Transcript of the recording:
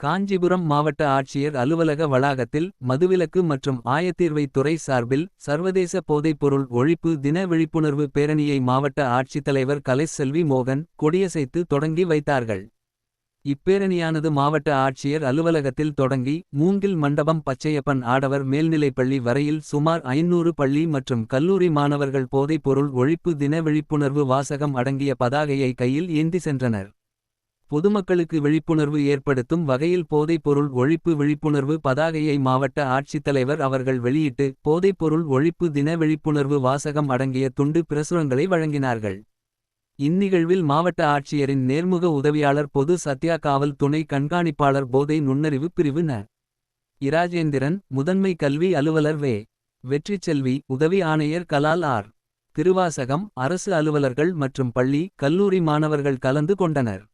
காஞ்சிபுரம் மாவட்ட ஆட்சியர் அலுவலக வளாகத்தில் மதுவிலக்கு மற்றும் ஆயத்தீர்வைத் துறை சார்பில் சர்வதேச போதைப்பொருள் ஒழிப்பு தின விழிப்புணர்வு பேரணியை மாவட்ட ஆட்சித்தலைவர் கலைசெல்வி மோகன் கொடியசைத்து தொடங்கி வைத்தார்கள். இப்பேரணியானது மாவட்ட ஆட்சியர் அலுவலகத்தில் தொடங்கி மூங்கில் மண்டபம் பச்சையப்பன் ஆடவர் மேல்நிலைப்பள்ளி வரையில் சுமார் ஐநூறு பள்ளி மற்றும் கல்லூரி மாணவர்கள் போதைப்பொருள் ஒழிப்பு தின விழிப்புணர்வு வாசகம் அடங்கிய பதாகையை கையில் ஏந்தி சென்றனர். பொதுமக்களுக்கு விழிப்புணர்வு ஏற்படுத்தும் வகையில் போதைப்பொருள் ஒழிப்பு விழிப்புணர்வு பதாகையை மாவட்ட ஆட்சித்தலைவர் அவர்கள் வெளியிட்டு போதைப்பொருள் ஒழிப்பு தின விழிப்புணர்வு வாசகம் அடங்கிய துண்டு பிரசுரங்களை வழங்கினார்கள். இந்நிகழ்வில் மாவட்ட ஆட்சியரின் நேர்முக உதவியாளர் பொது சத்யா காவல் துணை கண்காணிப்பாளர் போதை நுண்ணறிவு பிரிவு ந. இராஜேந்திரன் முதன்மை கல்வி அலுவலர் வே. வெற்றிச்செல்வி உதவி ஆணையர் கலால் ஆர். திருவாசகம் அரசு அலுவலர்கள் மற்றும் பள்ளி கல்லூரி மாணவர்கள் கலந்து கொண்டனர்.